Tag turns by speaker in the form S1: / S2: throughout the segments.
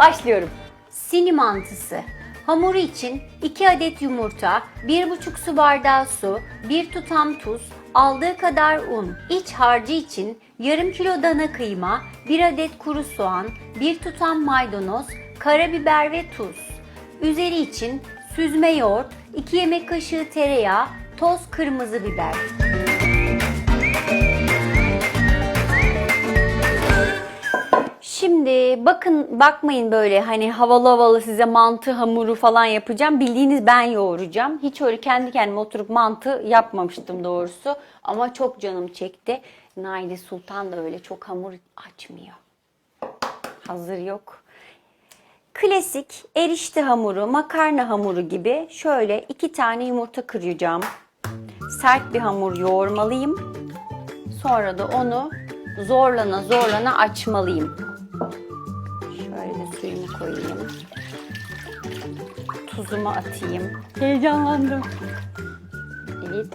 S1: Başlıyorum. Sini mantısı. Hamuru için 2 adet yumurta, 1,5 su bardağı su, 1 tutam tuz, aldığı kadar un. İç harcı için yarım kilo dana kıyma, 1 adet kuru soğan, 1 tutam maydanoz, karabiber ve tuz. Üzeri için süzme yoğurt, 2 yemek kaşığı tereyağı, toz kırmızı biber. Şimdi bakın bakmayın böyle hani havalı havalı size mantı hamuru falan yapacağım. Bildiğiniz ben yoğuracağım. Hiç öyle kendi kendime oturup mantı yapmamıştım doğrusu. Ama çok canım çekti. Naide Sultan da öyle çok hamur açmıyor. Hazır yok. Klasik erişte hamuru, makarna hamuru gibi şöyle iki tane yumurta kıracağım. Sert bir hamur yoğurmalıyım. Sonra da onu zorlana zorlana açmalıyım. Şöyle de suyumu koyayım. Tuzumu atayım. Heyecanlandım. Evet.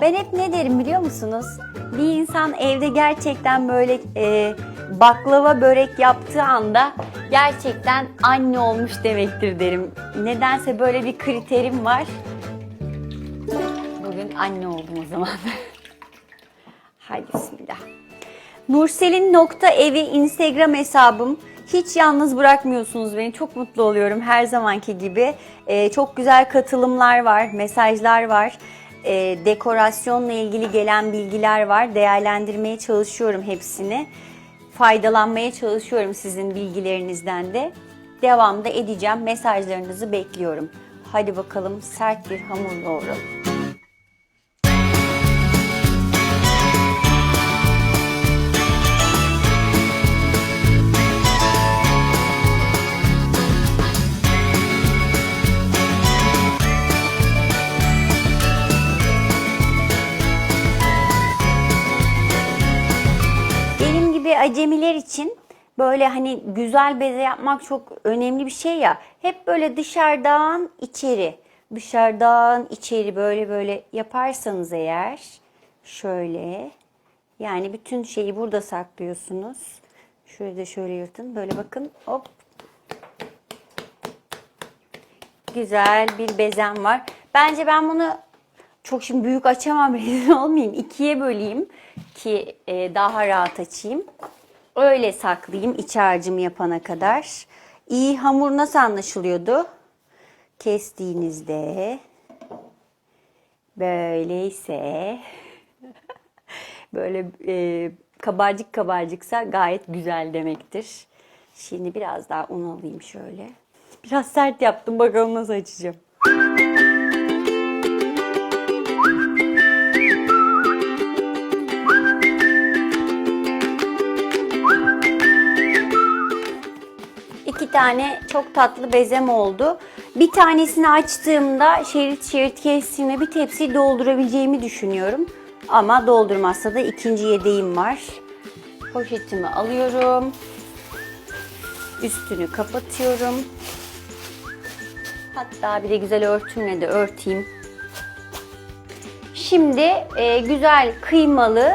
S1: Ben hep ne derim biliyor musunuz? Bir insan evde gerçekten böyle e, baklava börek yaptığı anda gerçekten anne olmuş demektir derim. Nedense böyle bir kriterim var. Bugün anne oldum o zaman. Haydi bismillah. Nursel'in evi Instagram hesabım. Hiç yalnız bırakmıyorsunuz beni. Çok mutlu oluyorum her zamanki gibi. Ee, çok güzel katılımlar var, mesajlar var. Ee, dekorasyonla ilgili gelen bilgiler var. Değerlendirmeye çalışıyorum hepsini. Faydalanmaya çalışıyorum sizin bilgilerinizden de. Devamda edeceğim. Mesajlarınızı bekliyorum. Hadi bakalım sert bir hamur yoğuralım. Acemiler için böyle hani güzel beze yapmak çok önemli bir şey ya. Hep böyle dışarıdan içeri, dışarıdan içeri böyle böyle yaparsanız eğer şöyle yani bütün şeyi burada saklıyorsunuz. Şöyle de şöyle yırtın. Böyle bakın hop güzel bir bezem var. Bence ben bunu çok şimdi büyük açamam rezil olmayayım. İkiye böleyim ki e, daha rahat açayım. Öyle saklayayım iç harcımı yapana kadar. İyi hamur nasıl anlaşılıyordu? Kestiğinizde böyleyse böyle e, kabarcık kabarcıksa gayet güzel demektir. Şimdi biraz daha un alayım şöyle. Biraz sert yaptım bakalım nasıl açacağım. Tane çok tatlı bezem oldu. Bir tanesini açtığımda şerit şerit kestiğimde bir tepsi doldurabileceğimi düşünüyorum. Ama doldurmazsa da ikinci yedeğim var. Poşetimi alıyorum. Üstünü kapatıyorum. Hatta bir de güzel örtümle de örteyim. Şimdi e, güzel kıymalı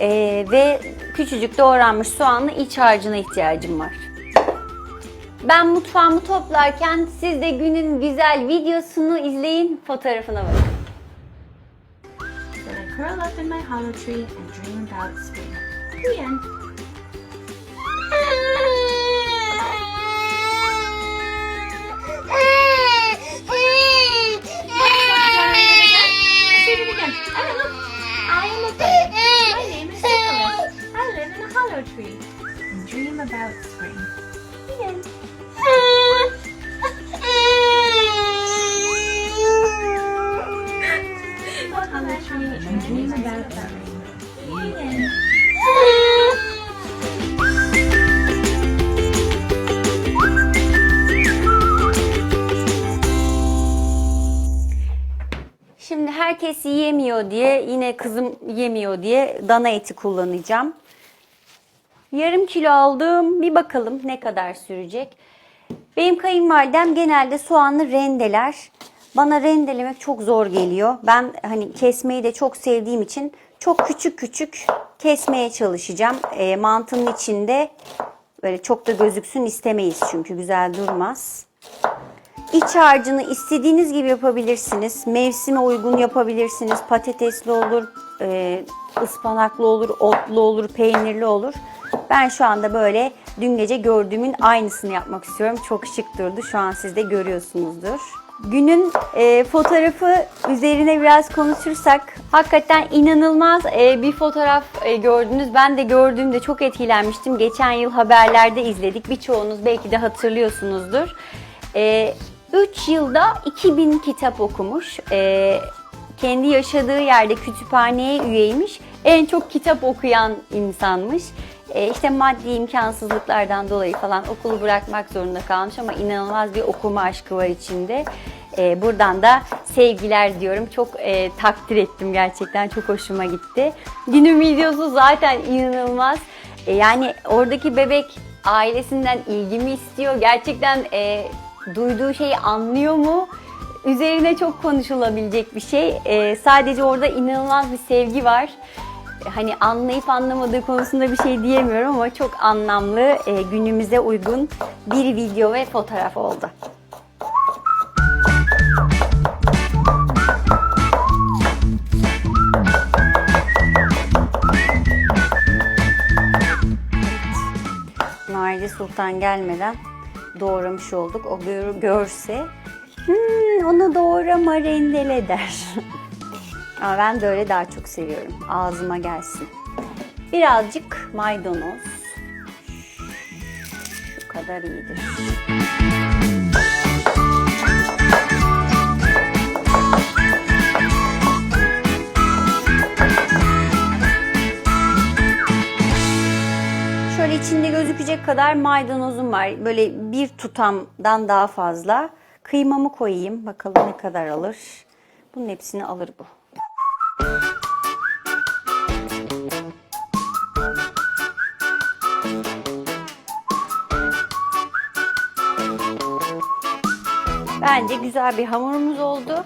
S1: e, ve küçücük doğranmış soğanlı iç harcına ihtiyacım var. Ben mutfağımı toplarken siz de günün güzel videosunu izleyin, fotoğrafına bakın.
S2: Then I curl up in my hollow tree and dream about spring. The end. Let's read it again. Dream about end.
S1: Şimdi herkes yiyemiyor diye, yine kızım yemiyor diye dana eti kullanacağım. Yarım kilo aldım. Bir bakalım ne kadar sürecek. Benim kayınvalidem genelde soğanı rendeler. Bana rendelemek çok zor geliyor. Ben hani kesmeyi de çok sevdiğim için çok küçük küçük kesmeye çalışacağım. E, mantının içinde Böyle çok da gözüksün istemeyiz çünkü güzel durmaz. İç harcını istediğiniz gibi yapabilirsiniz. Mevsime uygun yapabilirsiniz. Patatesli olur, e, ıspanaklı olur, otlu olur, peynirli olur. Ben şu anda böyle dün gece gördüğümün aynısını yapmak istiyorum. Çok şık durdu. Şu an siz de görüyorsunuzdur. Günün e, fotoğrafı üzerine biraz konuşursak hakikaten inanılmaz e, bir fotoğraf e, gördünüz. Ben de gördüğümde çok etkilenmiştim. Geçen yıl haberlerde izledik. Birçoğunuz belki de hatırlıyorsunuzdur. E, 3 yılda 2000 kitap okumuş. E, kendi yaşadığı yerde kütüphaneye üyeymiş. En çok kitap okuyan insanmış. E, işte maddi imkansızlıklardan dolayı falan okulu bırakmak zorunda kalmış ama inanılmaz bir okuma aşkı var içinde. E, buradan da sevgiler diyorum. Çok e, takdir ettim gerçekten. Çok hoşuma gitti. Günün videosu zaten inanılmaz. E, yani oradaki bebek ailesinden ilgimi istiyor. Gerçekten e, duyduğu şeyi anlıyor mu? Üzerine çok konuşulabilecek bir şey. Ee, sadece orada inanılmaz bir sevgi var. Hani anlayıp anlamadığı konusunda bir şey diyemiyorum ama çok anlamlı, e, günümüze uygun bir video ve fotoğraf oldu. Naide Sultan gelmeden doğramış olduk. O gör- görse "Hmm, onu doğrama rendele der. Ama ben de öyle daha çok seviyorum. Ağzıma gelsin. Birazcık maydanoz. Şu kadar iyidir. Şöyle içinde gözükecek kadar maydanozum var. Böyle bir tutamdan daha fazla. Kıymamı koyayım. Bakalım ne kadar alır. Bunun hepsini alır bu. Bence güzel bir hamurumuz oldu.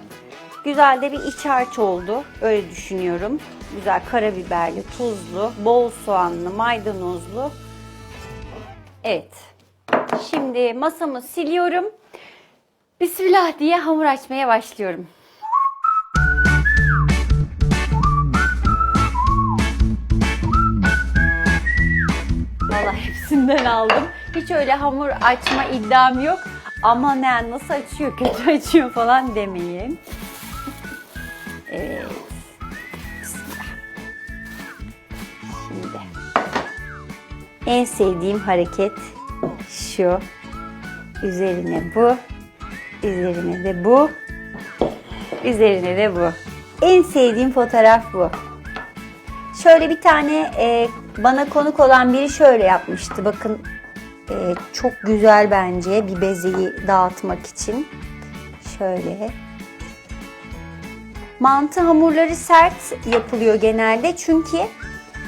S1: Güzel de bir iç harç oldu. Öyle düşünüyorum. Güzel karabiberli, tuzlu, bol soğanlı, maydanozlu. Evet. Şimdi masamı siliyorum. Bismillah diye hamur açmaya başlıyorum. Valla hepsinden aldım. Hiç öyle hamur açma iddiam yok. Ama ne nasıl açıyor, kötü açıyor falan demeyin. Evet. Şimdi. En sevdiğim hareket şu. Üzerine bu. Üzerine de bu. Üzerine de bu. En sevdiğim fotoğraf bu. Şöyle bir tane e, bana konuk olan biri şöyle yapmıştı. Bakın e, çok güzel bence bir bezeyi dağıtmak için. Şöyle. Mantı hamurları sert yapılıyor genelde çünkü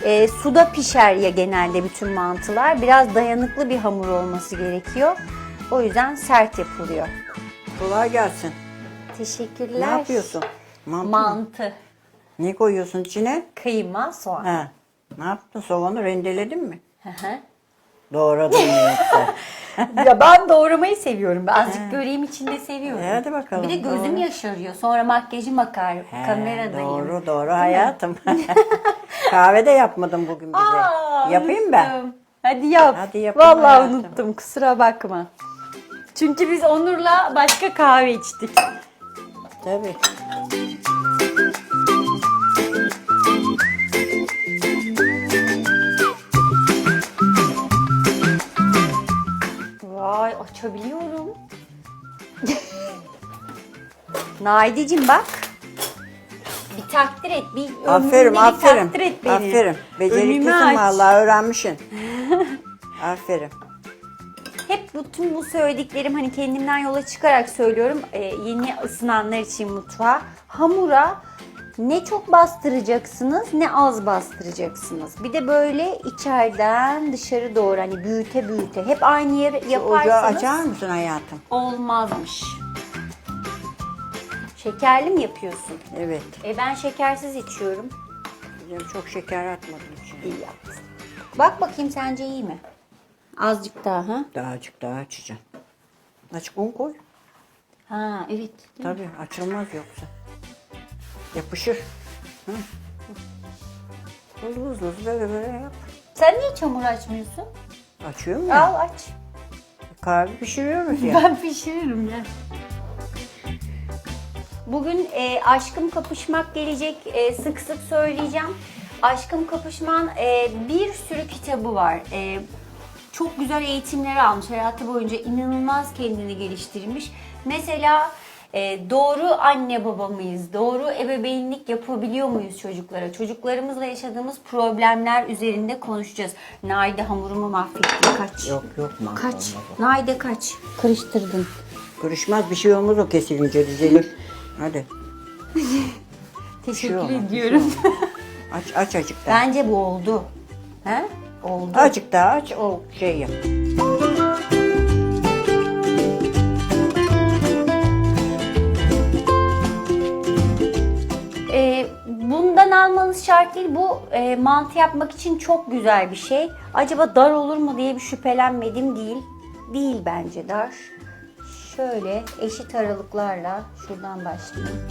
S1: e, suda pişer ya genelde bütün mantılar. Biraz dayanıklı bir hamur olması gerekiyor. O yüzden sert yapılıyor.
S3: Kolay gelsin.
S1: Teşekkürler.
S3: Ne yapıyorsun? Mantı mı?
S1: Mantı,
S3: Ne koyuyorsun içine?
S1: kıyma, soğan.
S3: He. Ne yaptın? Soğanı rendeledin mi?
S1: Hı hı.
S3: Doğradın yoksa?
S1: ya ben doğramayı seviyorum. Ben azıcık göreyim içinde seviyorum.
S3: Hadi bakalım,
S1: Bir de gözüm
S3: doğra.
S1: yaşarıyor. Sonra makyajım akar.
S3: He,
S1: Kameradayım.
S3: Doğru doğru hayatım. Kahve de yapmadın bugün bize.
S1: Aa,
S3: Yapayım ben.
S1: unuttum. Hadi yap.
S3: Hadi yapayım
S1: Vallahi
S3: hayatım.
S1: unuttum. Kusura bakma. Çünkü biz Onur'la başka kahve içtik.
S3: Tabii.
S1: Vay açabiliyorum. Naideciğim bak. Bir takdir et. Bir
S3: Aferin
S1: önümde bir
S3: aferin.
S1: takdir et beni.
S3: Aferin.
S1: Önümü
S3: Beceriklisin
S1: aç.
S3: vallahi öğrenmişsin. aferin.
S1: Hep bütün bu söylediklerim hani kendimden yola çıkarak söylüyorum. Ee, yeni ısınanlar için mutfağa. Hamura ne çok bastıracaksınız ne az bastıracaksınız. Bir de böyle içeriden dışarı doğru hani büyüte büyüte. Hep aynı
S3: Ocağı
S1: yaparsanız
S3: açar mısın hayatım?
S1: olmazmış. Şekerli mi yapıyorsun?
S3: Evet.
S1: E ben şekersiz içiyorum.
S3: Canım çok şeker atmadım içine.
S1: İyi yaptın. Bak bakayım sence iyi mi? Azıcık daha ha.
S3: Daha azıcık daha açacağım. Açık un koy.
S1: Ha evet.
S3: Tabii açılmaz yoksa. Yapışır. Hı. Hızlı hızlı böyle böyle yap.
S1: Sen niye çamur açmıyorsun?
S3: Açıyorum ya.
S1: Al aç.
S3: Kahve pişiriyoruz ya.
S1: Ben pişiririm ya. Bugün e, Aşkım Kapışmak gelecek. E, sık sık söyleyeceğim. Aşkım Kapışman e, bir sürü kitabı var. E, çok güzel eğitimler almış. Hayatı boyunca inanılmaz kendini geliştirmiş. Mesela e, doğru anne baba mıyız? Doğru ebeveynlik yapabiliyor muyuz çocuklara? Çocuklarımızla yaşadığımız problemler üzerinde konuşacağız. Naide hamurumu mahvettin kaç.
S3: Yok yok mantı
S1: Kaç? Naide kaç? Karıştırdın.
S3: Karışmaz bir şey olmaz o kesilince düzelir. Hadi. Şey
S1: Teşekkür
S3: olmaz, bir şey
S1: ediyorum.
S3: Aç aç daha.
S1: Bence bu oldu. He? Oldu.
S3: Azıcık daha aç o şey yap.
S1: Bundan almanız şart değil. Bu e, mantı yapmak için çok güzel bir şey. Acaba dar olur mu diye bir şüphelenmedim değil. Değil bence dar. Şöyle eşit aralıklarla şuradan başlayayım.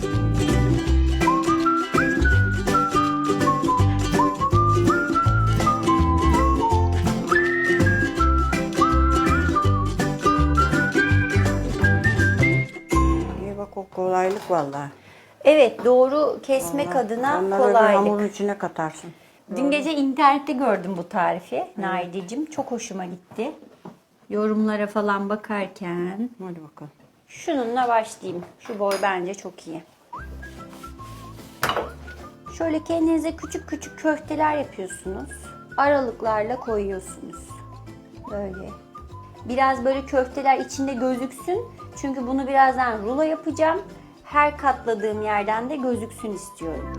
S3: İyi bak kolaylık vallahi.
S1: Evet doğru kesmek adına
S3: Onları öyle
S1: kolaylık.
S3: hamurun içine katarsın.
S1: Dün gece internette gördüm bu tarifi Naideciğim. Çok hoşuma gitti. Yorumlara falan bakarken.
S3: Hadi bakalım.
S1: Şununla başlayayım. Şu boy bence çok iyi. Şöyle kendinize küçük küçük köfteler yapıyorsunuz. Aralıklarla koyuyorsunuz. Böyle. Biraz böyle köfteler içinde gözüksün. Çünkü bunu birazdan rulo yapacağım. Her katladığım yerden de gözüksün istiyorum.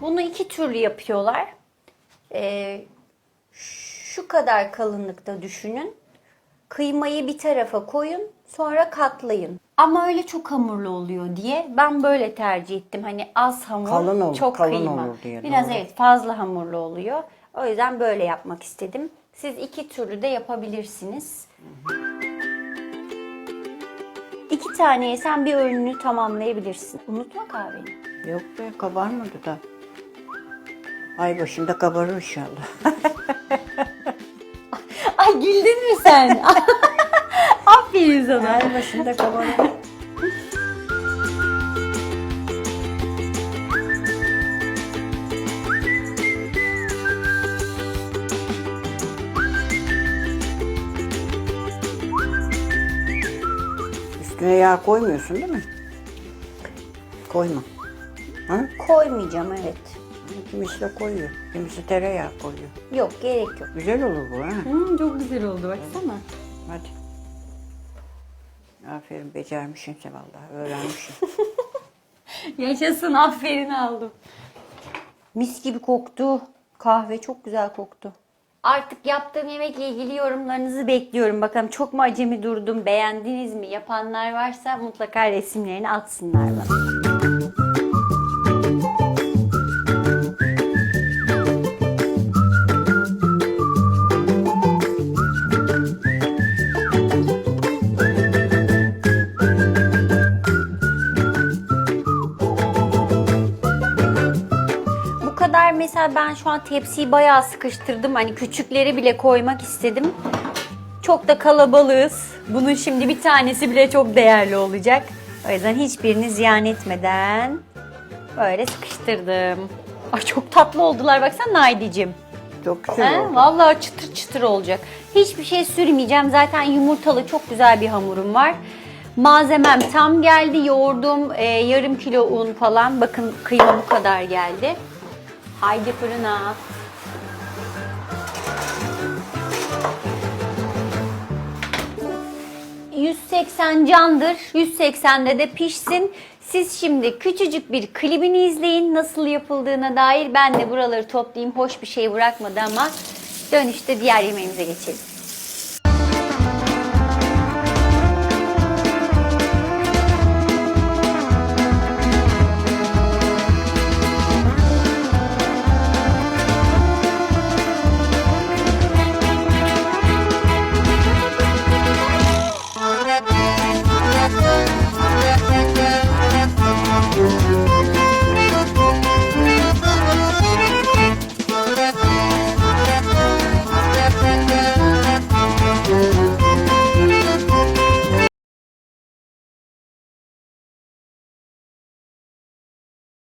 S1: Bunu iki türlü yapıyorlar. Ee, şu kadar kalınlıkta düşünün. Kıymayı bir tarafa koyun, sonra katlayın. Ama öyle çok hamurlu oluyor diye ben böyle tercih ettim. Hani az hamur,
S3: Kalın olur,
S1: çok
S3: kalın
S1: kıyma.
S3: olur diye,
S1: Biraz
S3: doğru.
S1: evet fazla hamurlu oluyor. O yüzden böyle yapmak istedim. Siz iki türlü de yapabilirsiniz. İki tane yesen bir öğününü tamamlayabilirsin. Unutma kahveni.
S3: Yok be kabarmadı da. Ay başında kabarır inşallah.
S1: Ay güldün mü sen? Aferin sana.
S3: Ay başında kabarır. Üstüne yağ koymuyorsun değil mi? Koyma. Ha?
S1: Koymayacağım evet.
S3: Kimisi de koyuyor. Kimisi tereyağı koyuyor.
S1: Yok gerek yok.
S3: Güzel olur bu ha.
S1: Hmm, çok güzel oldu baksana.
S3: Hadi. Aferin becermişsin sen vallahi. Öğrenmişsin.
S1: Yaşasın aferin aldım. Mis gibi koktu. Kahve çok güzel koktu. Artık yaptığım yemekle ilgili yorumlarınızı bekliyorum. Bakalım çok mu acemi durdum, beğendiniz mi? Yapanlar varsa mutlaka resimlerini atsınlar bana. Ben şu an tepsiyi bayağı sıkıştırdım. Hani küçükleri bile koymak istedim. Çok da kalabalığız. Bunun şimdi bir tanesi bile çok değerli olacak. O yüzden hiçbirini ziyan etmeden böyle sıkıştırdım. Ay çok tatlı oldular baksana Naideciğim.
S3: Çok güzel
S1: He,
S3: oldu.
S1: vallahi çıtır çıtır olacak. Hiçbir şey sürmeyeceğim. Zaten yumurtalı çok güzel bir hamurum var. Malzemem tam geldi. Yoğurdum e, yarım kilo un falan. Bakın kıyma bu kadar geldi. Haydi fırına. ...180 candır. 180'de de pişsin. Siz şimdi küçücük bir klibini izleyin. Nasıl yapıldığına dair ben de buraları toplayayım. Hoş bir şey bırakmadı ama... ...dönüşte diğer yemeğimize geçelim.